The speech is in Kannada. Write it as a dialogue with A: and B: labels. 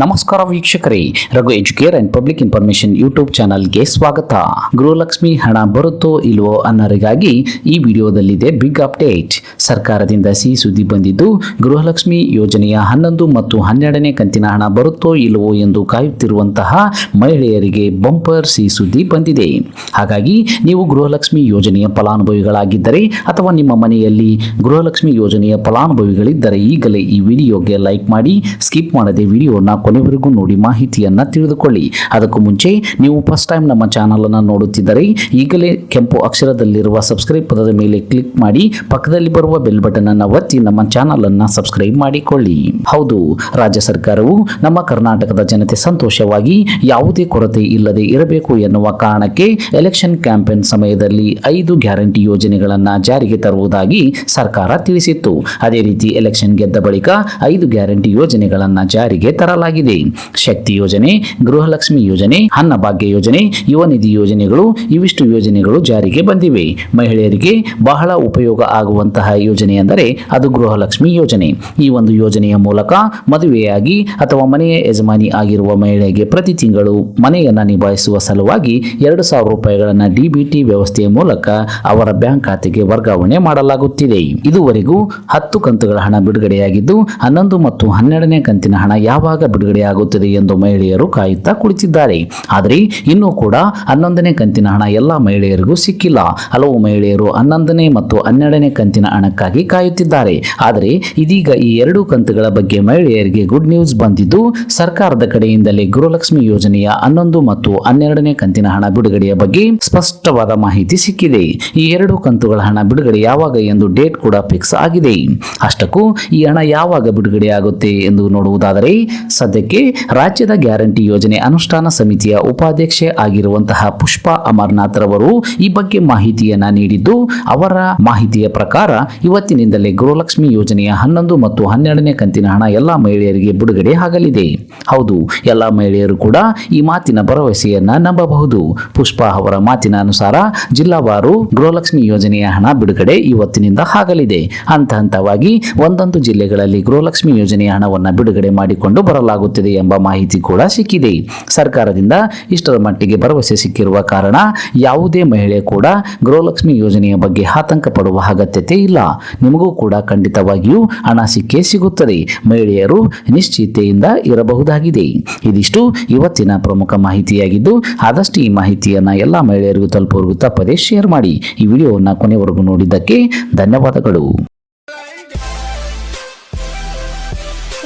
A: ನಮಸ್ಕಾರ ವೀಕ್ಷಕರೇ, Raghu Educare and public information YouTube ಚಾನಲ್ಗೆ ಸ್ವಾಗತ. ಗೃಹಲಕ್ಷ್ಮಿ ಹಣ ಬರುತ್ತೋ ಇಲ್ವೋ ಅನ್ನೋರಿಗಾಗಿ ಈ ವಿಡಿಯೋದಲ್ಲಿದೆ ಬಿಗ್ ಅಪ್ಡೇಟ್ ಸರ್ಕಾರದಿಂದ ಸಿಹಿ ಸುದ್ದಿ ಬಂದಿದ್ದು, ಗೃಹಲಕ್ಷ್ಮಿ ಯೋಜನೆಯ ಹನ್ನೊಂದು ಮತ್ತು ಹನ್ನೆರಡನೇ ಕಂತಿನ ಹಣ ಬರುತ್ತೋ ಇಲ್ವೋ ಎಂದು ಕಾಯುತ್ತಿರುವಂತಹ ಮಹಿಳೆಯರಿಗೆ ಬಂಪರ್ ಸಿ ಸುದ್ದಿ ಬಂದಿದೆ. ಹಾಗಾಗಿ ನೀವು ಗೃಹಲಕ್ಷ್ಮಿ ಯೋಜನೆಯ ಫಲಾನುಭವಿಗಳಾಗಿದ್ದರೆ ಅಥವಾ ನಿಮ್ಮ ಮನೆಯಲ್ಲಿ ಗೃಹಲಕ್ಷ್ಮಿ ಯೋಜನೆಯ ಫಲಾನುಭವಿಗಳಿದ್ದರೆ ಈಗಲೇ ಈ ವಿಡಿಯೋಗೆ ಲೈಕ್ ಮಾಡಿ ಸ್ಕಿಪ್ ಮಾಡದೆ ವಿಡಿಯೋನ ಕೊನೆವರೆಗೂ ನೋಡಿ ಮಾಹಿತಿಯನ್ನು ತಿಳಿದುಕೊಳ್ಳಿ. ಅದಕ್ಕೂ ಮುಂಚೆ ನೀವು ಫಸ್ಟ್ ಟೈಮ್ ನಮ್ಮ ಚಾನಲನ್ನು ನೋಡುತ್ತಿದ್ದರೆ ಈಗಲೇ ಕೆಂಪು ಅಕ್ಷರದಲ್ಲಿರುವ ಸಬ್ಸ್ಕ್ರೈಬ್ ಪದದ ಮೇಲೆ ಕ್ಲಿಕ್ ಮಾಡಿ, ಪಕ್ಕದಲ್ಲಿ ಬರುವ ಬೆಲ್ ಬಟನ್ ಅನ್ನು ಒತ್ತಿ ನಮ್ಮ ಚಾನಲ್ ಅನ್ನ ಸಬ್ಸ್ಕ್ರೈಬ್ ಮಾಡಿಕೊಳ್ಳಿ. ಹೌದು, ರಾಜ್ಯ ಸರ್ಕಾರವು ನಮ್ಮ ಕರ್ನಾಟಕದ ಜನತೆ ಸಂತೋಷವಾಗಿ ಯಾವುದೇ ಕೊರತೆ ಇಲ್ಲದೆ ಇರಬೇಕು ಎನ್ನುವ ಕಾರಣಕ್ಕೆ ಎಲೆಕ್ಷನ್ ಕ್ಯಾಂಪೇನ್ ಸಮಯದಲ್ಲಿ ಐದು ಗ್ಯಾರಂಟಿ ಯೋಜನೆಗಳನ್ನು ಜಾರಿಗೆ ತರುವುದಾಗಿ ಸರ್ಕಾರ ತಿಳಿಸಿತ್ತು. ಅದೇ ರೀತಿ ಎಲೆಕ್ಷನ್ ಗೆದ್ದ ಬಳಿಕ ಐದು ಗ್ಯಾರಂಟಿ ಯೋಜನೆಗಳನ್ನು ಜಾರಿಗೆ ತರಲಾಗಿದೆ. ಶಕ್ತಿ ಯೋಜನೆ, ಗೃಹಲಕ್ಷ್ಮಿ ಯೋಜನೆ ಅನ್ನಭಾಗ್ಯ ಯೋಜನೆ, ಯುವ ನಿಧಿ ಯೋಜನೆಗಳು ಇವಿಷ್ಟು ಯೋಜನೆಗಳು ಜಾರಿಗೆ ಬಂದಿವೆ. ಮಹಿಳೆಯರಿಗೆ ಬಹಳ ಉಪಯೋಗ ಆಗುವಂತಹ ಯೋಜನೆ ಎಂದರೆ ಅದು ಗೃಹಲಕ್ಷ್ಮಿ ಯೋಜನೆ. ಈ ಒಂದು ಯೋಜನೆಯ ಮೂಲಕ ಮದುವೆಯಾಗಿ ಅಥವಾ ಮನೆಯ ಯಜಮಾನಿ ಆಗಿರುವ ಮಹಿಳೆಗೆ ಪ್ರತಿ ತಿಂಗಳು ಮನೆಯನ್ನು ನಿಭಾಯಿಸುವ ಸಲುವಾಗಿ ಎರಡು ಸಾವಿರ ರೂಪಾಯಿಗಳನ್ನು ಡಿಬಿಟಿ ವ್ಯವಸ್ಥೆಯ ಮೂಲಕ ಅವರ ಬ್ಯಾಂಕ್ ಖಾತೆಗೆ ವರ್ಗಾವಣೆ ಮಾಡಲಾಗುತ್ತಿದೆ. ಇದುವರೆಗೂ ಹತ್ತು ಕಂತುಗಳ ಹಣ ಬಿಡುಗಡೆಯಾಗಿದ್ದು ಹನ್ನೊಂದು ಮತ್ತು ಹನ್ನೆರಡನೇ ಕಂತಿನ ಹಣ ಯಾವಾಗ ಬಿಡುಗಡೆಯಾಗುತ್ತದೆ ಎಂದು ಮಹಿಳೆಯರು ಕಾಯುತ್ತಾ ಕುಳಿತಿದ್ದಾರೆ. ಆದರೆ ಇನ್ನೂ ಕೂಡ ಹನ್ನೊಂದನೇ ಕಂತಿನ ಹಣ ಎಲ್ಲ ಮಹಿಳೆಯರಿಗೂ ಸಿಕ್ಕಿಲ್ಲ. ಹಲವು ಮಹಿಳೆಯರು ಹನ್ನೊಂದನೇ ಮತ್ತು ಹನ್ನೆರಡನೇ ಕಂತಿನ ಹಣಕ್ಕಾಗಿ ಕಾಯುತ್ತಿದ್ದಾರೆ. ಆದರೆ ಇದೀಗ ಈ ಎರಡು ಕಂತುಗಳ ಬಗ್ಗೆ ಮಹಿಳೆಯರಿಗೆ ಗುಡ್ ನ್ಯೂಸ್ ಬಂದಿದ್ದು, ಸರ್ಕಾರದ ಕಡೆಯಿಂದಲೇ ಗೃಹಲಕ್ಷ್ಮಿ ಯೋಜನೆಯ ಹನ್ನೊಂದು ಮತ್ತು ಹನ್ನೆರಡನೇ ಕಂತಿನ ಹಣ ಬಿಡುಗಡೆಯ ಬಗ್ಗೆ ಸ್ಪಷ್ಟವಾದ ಮಾಹಿತಿ ಸಿಕ್ಕಿದೆ. ಈ ಎರಡು ಕಂತುಗಳ ಹಣ ಬಿಡುಗಡೆ ಯಾವಾಗ ಎಂದು ಡೇಟ್ ಕೂಡ ಫಿಕ್ಸ್ ಆಗಿದೆ. ಅಷ್ಟಕ್ಕೂ ಈ ಹಣ ಯಾವಾಗ ಬಿಡುಗಡೆಯಾಗುತ್ತೆ ಎಂದು ನೋಡುವುದಾದರೆ ಸದ್ಯಕ್ಕೆ ರಾಜ್ಯದ ಗ್ಯಾರಂಟಿ ಯೋಜನೆ ಅನುಷ್ಠಾನ ಸಮಿತಿಯ ಉಪಾಧ್ಯಕ್ಷೆ ಆಗಿರುವಂತಹ ಪುಷ್ಪಾ ಅಮರ್ನಾಥ್ ರವರು ಈ ಬಗ್ಗೆ ಮಾಹಿತಿಯನ್ನ ನೀಡಿದ್ದು, ಅವರ ಮಾಹಿತಿಯ ಪ್ರಕಾರ ಇವತ್ತಿನಿಂದಲೇ ಗೃಹಲಕ್ಷ್ಮಿ ಯೋಜನೆಯ ಹನ್ನೊಂದು ಮತ್ತು ಹನ್ನೆರಡನೇ ಕಂತಿನ ಹಣ ಎಲ್ಲ ಮಹಿಳೆಯರಿಗೆ ಬಿಡುಗಡೆ ಆಗಲಿದೆ. ಹೌದು, ಎಲ್ಲ ಮಹಿಳೆಯರು ಕೂಡ ಈ ಮಾತಿನ ಭರವಸೆಯನ್ನ ನಂಬಬಹುದು. ಪುಷ್ಪಾ ಅವರ ಮಾತಿನ ಅನುಸಾರ ಜಿಲ್ಲಾವಾರು ಗೃಹಲಕ್ಷ್ಮಿ ಯೋಜನೆಯ ಹಣ ಬಿಡುಗಡೆ ಇವತ್ತಿನಿಂದ ಆಗಲಿದೆ. ಹಂತ ಹಂತವಾಗಿ ಒಂದೊಂದು ಜಿಲ್ಲೆಗಳಲ್ಲಿ ಗೃಹಲಕ್ಷ್ಮಿ ಯೋಜನೆಯ ಹಣವನ್ನು ಬಿಡುಗಡೆ ಮಾಡಿಕೊಂಡು ಬರಲಾಗುತ್ತದೆ. ಎಂಬ ಮಾಹಿತಿ ಕೂಡ ಸಿಕ್ಕಿದೆ. ಸರ್ಕಾರದಿಂದ ಇಷ್ಟರ ಮಟ್ಟಿಗೆ ಭರವಸೆ ಸಿಕ್ಕಿರುವ ಕಾರಣ ಯಾವುದೇ ಮಹಿಳೆ ಕೂಡ ಗೃಹಲಕ್ಷ್ಮಿ ಯೋಜನೆಯ ಬಗ್ಗೆ ಆತಂಕ ಪಡುವ ಅಗತ್ಯತೆ ಇಲ್ಲ. ನಿಮಗೂ ಕೂಡ ಖಂಡಿತವಾಗಿಯೂ ಹಣ ಸಿಕ್ಕೇ ಸಿಗುತ್ತದೆ. ಮಹಿಳೆಯರು ನಿಶ್ಚಿತೆಯಿಂದ ಇರಬಹುದಾಗಿದೆ. ಇದಿಷ್ಟು ಇವತ್ತಿನ ಪ್ರಮುಖ ಮಾಹಿತಿಯಾಗಿದ್ದು, ಆದಷ್ಟು ಈ ಮಾಹಿತಿಯನ್ನ ಎಲ್ಲ ಮಹಿಳೆಯರಿಗೂ ತಲುಪುವರೆಗೂ ತಪ್ಪದೇ ಶೇರ್ ಮಾಡಿ. ಈ ವಿಡಿಯೋವನ್ನು ಕೊನೆವರೆಗೂ ನೋಡಿದ್ದಕ್ಕೆ ಧನ್ಯವಾದಗಳು.